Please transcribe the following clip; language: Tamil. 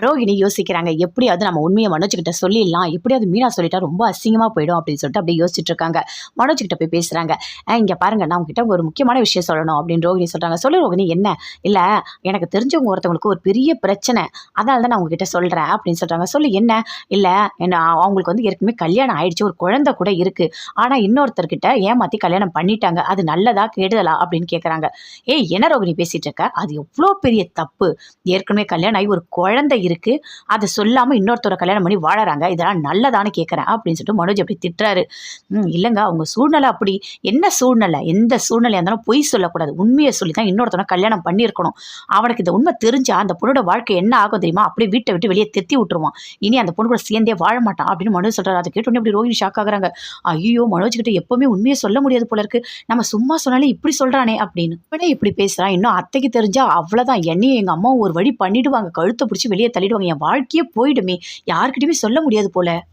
ரோகிணி யோசிக்கிறாங்க எப்படியாவது நம்ம உண்மையை மனோஜ்கிட்ட சொல்லிடலாம்? எப்படியாவது மீனா சொல்லிட்டா ரொம்ப அசிங்கமாக போயிடும்? அப்படின்னு சொல்லிட்டு அப்படியே யோசிச்சுட்டு இருக்காங்க. மனோஜ்கிட்ட போய் பேசுகிறாங்க இங்கே பாருங்க நான் உங்ககிட்ட ஒரு முக்கியமான விஷயம் சொல்லணும் அப்படின்னு ரோகிணி சொல்கிறாங்க சொல்லு ரோகிணி என்ன? இல்லை எனக்கு தெரிஞ்சவங்க ஒருத்தவங்களுக்கு ஒரு பெரிய பிரச்சனை அதனால தான் நான் உங்ககிட்ட சொல்கிறேன் அப்படின்னு சொல்கிறாங்க சொல்லு என்ன? இல்லை என்ன அவங்களுக்கு வந்து ஏற்கனவே கல்யாணம் ஆயிடுச்சு ஒரு குழந்தை கூட இருக்குது ஆனால் இன்னொருத்தர்கிட்ட ஏமாற்றி கல்யாணம் பண்ணிட்டாங்க அது நல்லதா கெடுதலா? அப்படின்னு கேட்குறாங்க ஏய் என்ன ரோகிணி பேசிகிட்டு இருக்க? அது எவ்வளோ பெரிய தப்பு. ஏற்கனவே கல்யாணம் ஆகி ஒரு குழந்தை இருக்கு. அதை சொல்லாமல் இன்னொருத்தர கல்யாணம் பண்ணி வாழறாங்க. இதெல்லாம் நல்லதானு கேட்குறேன் அப்படின்னு சொல்லிட்டு மனோஜ் அப்படி திட்டுறாரு. ம் இல்லைங்க அவங்க சூழ்நிலை அப்படி. என்ன சூழ்நிலை? எந்த சூழ்நிலையாக இருந்தாலும் பொய் சொல்லக்கூடாது. உண்மையை சொல்லி தான் இன்னொருத்தனை கல்யாணம் பண்ணியிருக்கணும். அவனுக்கு இந்த உண்மை தெரிஞ்சா அந்த பொண்ணோட வாழ்க்கை என்ன ஆகும் தெரியுமா? அப்படியே வீட்டை விட்டு வெளியே தெத்தி விட்டுருவான். இனி அந்த பொண்ணு கூட சேர்ந்தே வாழ மாட்டான் அப்படின்னு மனோஜ் சொல்கிறார் அதை கேட்டோன்னே அப்படி ரோஹிணி ஷாக் ஆகுறாங்க. ஐயோ மனோஜ் கிட்ட எப்பவுமே உண்மையை சொல்ல முடியாது போல இருக்கு. நம்ம சும்மா சொன்னாலே இப்படி சொல்கிறானே அப்படின்னு. இப்படி பேசுகிறான் இன்னும் அத்தைக்கு தெரிஞ்சால் அவ்வளோதான் என்னையும் எங்கள் அம்மாவும் ஒரு வழி பண்ணிடுவாங்க. கழுத்தை பிடிச்சி வெளியே தள்ளிடுவாங்க. என் வாழ்க்கையே போயிடுமே. யாருக்கிட்டையுமே சொல்ல முடியாது போல.